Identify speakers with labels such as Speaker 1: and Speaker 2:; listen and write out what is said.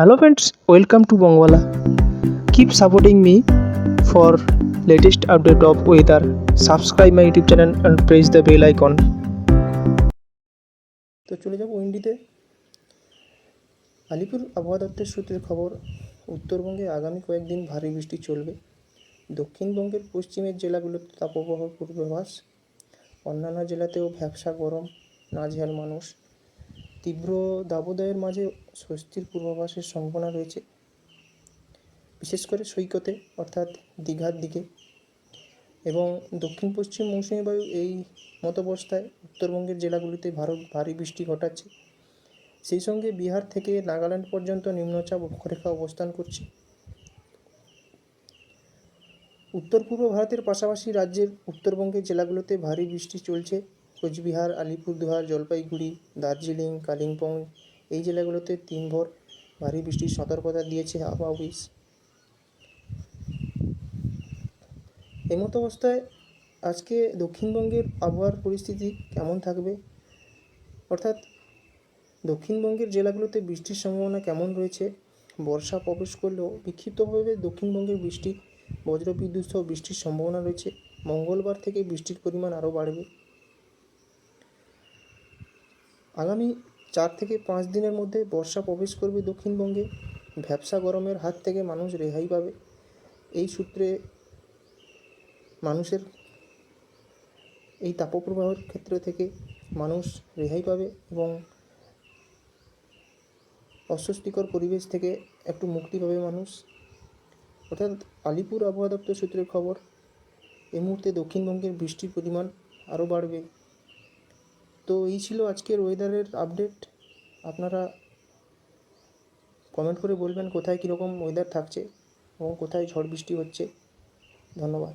Speaker 1: Hello friends welcome to Bangabala keep supporting me for latest update of weather subscribe my YouTube channel and press the bell icon তো চলে যাব উইন্ডিতে। আলিপুর আবহাওয়া দপ্তর সূত্রের খবর, উত্তরবঙ্গে আগামী কয়েকদিন ভারী বৃষ্টি চলবে। দক্ষিণবঙ্গের পশ্চিমের জেলাগুলোতে তাপবহ পূর্বাভাস। অন্যান্য জেলাতেও ভ্যাবসা গরম, নাজহাল মানুষ। তীব্র দাবদাহের মাঝে স্বস্তির পূর্বাভাসের সম্ভাবনা রয়েছে। বিশেষ করে সৈকতে, অর্থাৎ দীঘার দিকে। এবং দক্ষিণ পশ্চিম মৌসুমী বায়ু এই মতাবস্থায় উত্তরবঙ্গের জেলাগুলিতে ভারত ভারী বৃষ্টি ঘটাচ্ছে। সেই সঙ্গে বিহার থেকে নাগাল্যান্ড পর্যন্ত নিম্নচাপ অক্ষরেখা অবস্থান করছে। উত্তর পূর্ব ভারতের পাশাপাশি রাজ্যের উত্তরবঙ্গের জেলাগুলোতে ভারী বৃষ্টি চলছে। কোচবিহার, আলিপুরদুয়ার, জলপাইগুড়ি, দার্জিলিং, কালিম্পং এই জেলাগুলোতে দিনভর ভারী বৃষ্টির সতর্কতা দিয়েছে আবহাওয়া অফিস। এমতো অবস্থায় আজকে দক্ষিণবঙ্গের আবহাওয়ার পরিস্থিতি কেমন থাকবে? অর্থাৎ দক্ষিণবঙ্গের জেলাগুলোতে বৃষ্টির সম্ভাবনা কেমন রয়েছে? বর্ষা প্রবেশ করলেও বিক্ষিপ্তভাবে দক্ষিণবঙ্গের বৃষ্টি, বজ্রবিদ্যুৎ সহ বৃষ্টির সম্ভাবনা রয়েছে। মঙ্গলবার থেকে বৃষ্টির পরিমাণ আরও বাড়বে। আগামী চার থেকে পাঁচ দিনের মধ্যে বর্ষা প্রবেশ করবে দক্ষিণবঙ্গে। ভ্যাবসা গরমের হাত থেকে মানুষ রেহাই পাবে। এই সূত্রে মানুষের, এই তাপপ্রবাহের ক্ষেত্র থেকে মানুষ রেহাই পাবে এবং অস্বস্তিকর পরিবেশ থেকে একটু মুক্তি পাবে মানুষ। অর্থাৎ আলিপুর আবহাওয়া দপ্তর সূত্রের খবর এই মুহূর্তে দক্ষিণবঙ্গের বৃষ্টির পরিমাণ আরও বাড়বে। তো এই ছিল আজকের ওয়েদারের আপডেট আপনারা কমেন্ট করে বলবেন কোথায় কীরকম ওয়েদার থাকছে এবং কোথায় ঝড় বৃষ্টি হচ্ছে। ধন্যবাদ।